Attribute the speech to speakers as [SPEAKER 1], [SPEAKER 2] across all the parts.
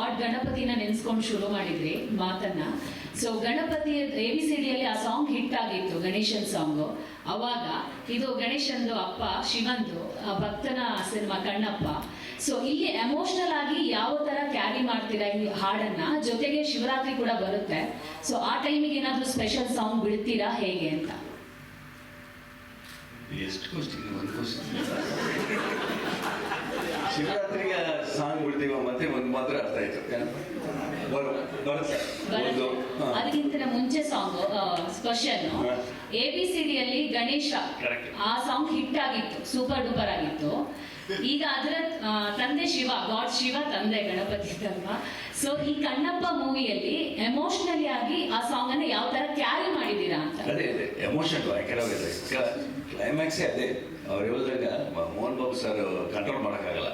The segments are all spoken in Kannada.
[SPEAKER 1] ಗಾಡ್ ಗಣಪತಿನ ನೆನ್ಸ್ಕೊಂಡು ಶುರು ಮಾಡಿದ್ರಿ ಮಾತನ್ನ. So Ganapati A B C ಡಿಯಲ್ಲಿ ಆ ಸಾಂಗ್ ಹಿಟ್ ಆಗಿತ್ತು, ಗಣೇಶನ್ ಸಾಂಗ್ ಅವಾಗ ಇದು ಗಣೇಶಂದು ಅಪ್ಪ, ಶಿವಂದು ಭಕ್ತನ ಸಿನಿಮಾ ಕಣ್ಣಪ್ಪ. ಸೊ ಇಲ್ಲಿ ಎಮೋಷನಲ್ ಆಗಿ ಯಾವ ತರ ಕ್ಯಾರಿ ಮಾಡ್ತೀರಾ ಈ ಹಾಡನ್ನ, ಜೊತೆಗೆ ಶಿವರಾತ್ರಿ ಕೂಡ ಬರುತ್ತೆ. ಸೊ ಆ ಟೈಮಿಗೆ ಏನಾದ್ರೂ ಸ್ಪೆಷಲ್ ಸಾಂಗ್ ಬಿಡ್ತೀರಾ ಹೇಗೆ ಅಂತ?
[SPEAKER 2] ಎಷ್ಟು ಕ್ವಶನ್ ಒಂದು ಕ್ವಶನ್ ಶಿವರಾತ್ರಿಗೆ ಸಾಂಗ್ ಬಿಡ್ತೀವ ಮತ್ತೆ ಒಂದು ಮಾತ್ರ ಅರ್ಥ ಆಯ್ತು. ಬರೋ ಒಂದು
[SPEAKER 1] ಅದಕ್ಕಿಂತ ಮುಂಚೆ song
[SPEAKER 2] special.
[SPEAKER 1] A B C ಡಿಯಲ್ಲಿ Ganesha. ಆ ಸಾಂಗ್ ಹಿಟ್ ಆಗಿತ್ತು ಸೂಪರ್ ಡೂಪರ್ ಆಗಿತ್ತು. ಈಗ ಅದರ ತಂದೆ ಶಿವ ಗಾಡ್ ಶಿವ ತಂದೆ ಗಣಪತಿ ಅಲ್ವಾ ಸೊ ಈ ಕಣ್ಣಪ್ಪ ಮೂವಿಯಲ್ಲಿ ಎಮೋಷನಲಿ ಆಗಿ ಆ ಸಾಂಗ್ ಅನ್ನ ಯಾವ ತರ ಕ್ಯಾರಿ ಮಾಡಿದೀರಾ ಅಂತ.
[SPEAKER 2] ಅದೇ ಅದೇ ಎಮೋಷನ್ ಕೆಲವಿದೆ ಕ್ಲೈಮ್ಯಾಕ್ಸೇ ಅದೇ. ಅವ್ರು ಹೇಳಿದಾಗ ಮೋಹನ್ ಬಾಬು ಸರ್ ಕಂಟ್ರೋಲ್ ಮಾಡೋಕ್ಕಾಗಲ್ಲ.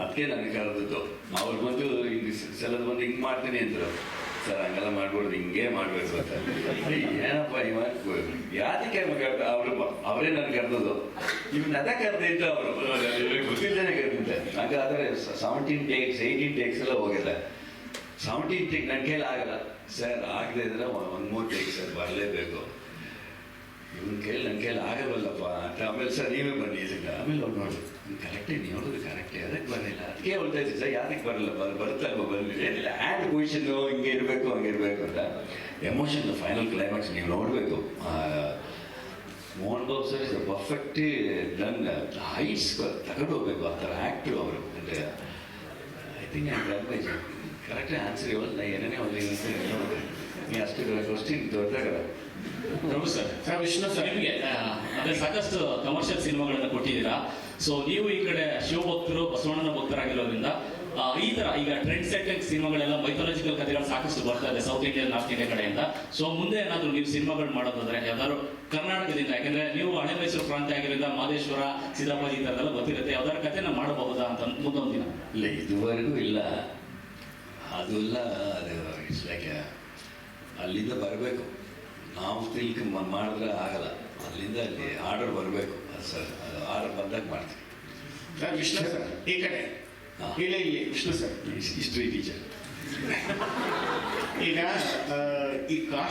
[SPEAKER 2] ಅದಕ್ಕೆ ನನಗೆ ಕರೆದಿದ್ದು ಅವ್ರು ಬಂದು ಹಿಂಗೆ ಸಲದ ಬಂದು ಹಿಂಗೆ ಮಾಡ್ತೀನಿ ಅಂದರು. ಸರ್ ಹಂಗೆಲ್ಲ ಮಾಡ್ಬಾರ್ದು, ಹಿಂಗೆ ಮಾಡಬೇಕು ಅಂತ. ಏನಪ್ಪ ಇವ ಯಾತಕ್ಕೆ ಅವರು ಅವರೇ ನನಗೆ ಕರೆದದು ಇವ್ನ ಅದ ಕರೆದಿದ್ದು ಅವರು. ಗೊತ್ತಿಲ್ಲದೇ ಕರೆದಿದ್ದೆ. ನನಗೆ ಆದರೆ ಸೆವೆಂಟೀನ್ ಟೇಕ್ಸ್ ಏಯ್ಟೀನ್ ಟೇಕ್ಸ್ ಎಲ್ಲ ಹೋಗಿಲ್ಲ. ಸೆವೆಂಟೀನ್ ಟೇಕ್ ನನ್ನ ಕೈಲಿ ಆಗಲ್ಲ. ಸರ್ ಆಗದೆ ಇದ್ರೆ ಒಂದು ಮೂರು ಟೇಕ್ ಸರ್ ಬರಲೇಬೇಕು. ಇವನ್ ಕೇಳಿ ನನ್ನ ಕೇಳಿ ಆಗಲ್ವಲ್ಲಪ್ಪ. ಅಂತ ಆಮೇಲೆ ಸರ್, ನೀವೇ ಬನ್ನಿ ಇದಕ್ಕೆ ಆಮೇಲೆ ಅವ್ರು ನೋಡಿ ಕರೆಕ್ಟೇ ನೀವು ಹೇಳೋದು ಕರೆಕ್ಟೇ ಅದಕ್ಕೆ ಬರಲಿಲ್ಲ. ಅದಕ್ಕೆ ಹೇಳ್ತಾ ಇದ್ದೀನಿ ಸರ್, ಯಾರಿಗೆ ಬರಲ್ಲಪ್ಪ? ಅದು ಬರುತ್ತಲ್ವ ಬರಲಿಲ್ಲ ಏನಿಲ್ಲ ಆ್ಯಂಡ್ ಪೊಸಿಷನ್ನು ಹಿಂಗೆ ಇರಬೇಕು, ಹಂಗೆ ಇರಬೇಕು ಅಂತ. ಎಮೋಷನ್ ಫೈನಲ್ ಕ್ಲೈಮ್ಯಾಕ್ಸ್ ನೀವು ನೋಡಬೇಕು. Mohan Babu sir is perfect done heights ತಗೊಂಡು ಹೋಗ್ಬೇಕು, ಆ ಥರ ಆ್ಯಕ್ಟಿವ್ ಅವರು. ಅಂದರೆ I think I done my correct answer ಇವಲ್ಲ ನಾ ಏನೇನೇ ಒಂದು ಅಷ್ಟು
[SPEAKER 3] ಸರ್ ನಿಮಗೆ ಅದೇ ಸಾಕಷ್ಟು ಕಮರ್ಷಿಯಲ್ ಸಿನಿಮಾಗಳನ್ನ ಕೊಟ್ಟಿದ್ದೀರಾ ಸೊ ನೀವು ಈ ಕಡೆ ಶಿವಭಕ್ತರು, ಬಸವಣ್ಣನ ಭಕ್ತರಾಗಿರೋದ್ರಿಂದ ಈ ತರ ಈಗ ಟ್ರೆಂಡ್ ಸೆಟ್ಟಿಂಗ್ ಸಿನಿಮಾಗಳೆಲ್ಲ ಮೈಥಾಲಜಿಕಲ್ ಕಥೆಗಳು ಸಾಕಷ್ಟು ಬರ್ತಾ ಇದೆ ಸೌತ್ ಇಂಡಿಯಾ ನಾರ್ತ್ ಇಂಡಿಯಾ ಕಡೆಯಿಂದ. ಸೊ ಮುಂದೆ ಏನಾದರೂ ನೀವು ಸಿನಿಮಾಗಳು ಮಾಡೋದಾದ್ರೆ, ಯಾವ್ದಾದ್ರು ಕರ್ನಾಟಕದಿಂದ, ಯಾಕಂದ್ರೆ ನೀವು ಹಳೆ ಮೈಸೂರು ಪ್ರಾಂತ್ಯ ಆಗಿರೋದ್ರಿಂದ ಮಾದೇಶ್ವರ ಸಿದ್ದಾಪಾಜಿ ಈ ಥರದೆಲ್ಲ ಗೊತ್ತಿರುತ್ತೆ. ಯಾವ್ದಾದ್ರು ಕಥೆನ ಮಾಡಬಹುದಾ ಅಂತ ಮುಂದೊಂದು ದಿನ.
[SPEAKER 2] ಇಲ್ಲ, ಇದುವರೆಗೂ ಇಲ್ಲ. ಅದೆಲ್ಲ ಅದು ಇಟ್ಸ್ ಲೈಕ್ ಅಲ್ಲಿಂದ ಬರಬೇಕು. ನಾವು ತಿಳ್ಕ ಮಾಡಿದ್ರೆ ಆಗಲ್ಲ. ಅಲ್ಲಿಂದ ಅಲ್ಲಿ ಆರ್ಡರ್ ಬರಬೇಕು. ಸರ್ ಅದು ಆರ್ಡರ್ ಬಂದಾಗ ಮಾಡ್ತೀವಿ.
[SPEAKER 4] ಸರ್ ವಿಷ್ಣು ಸರ್ ಈ ಕಡೆ. ಇಲ್ಲಿ ಇಲ್ಲಿ ವಿಷ್ಣು ಸರ್.
[SPEAKER 2] History teacher.
[SPEAKER 4] ಈಗ ಈ ಕಾಸ್ಟ್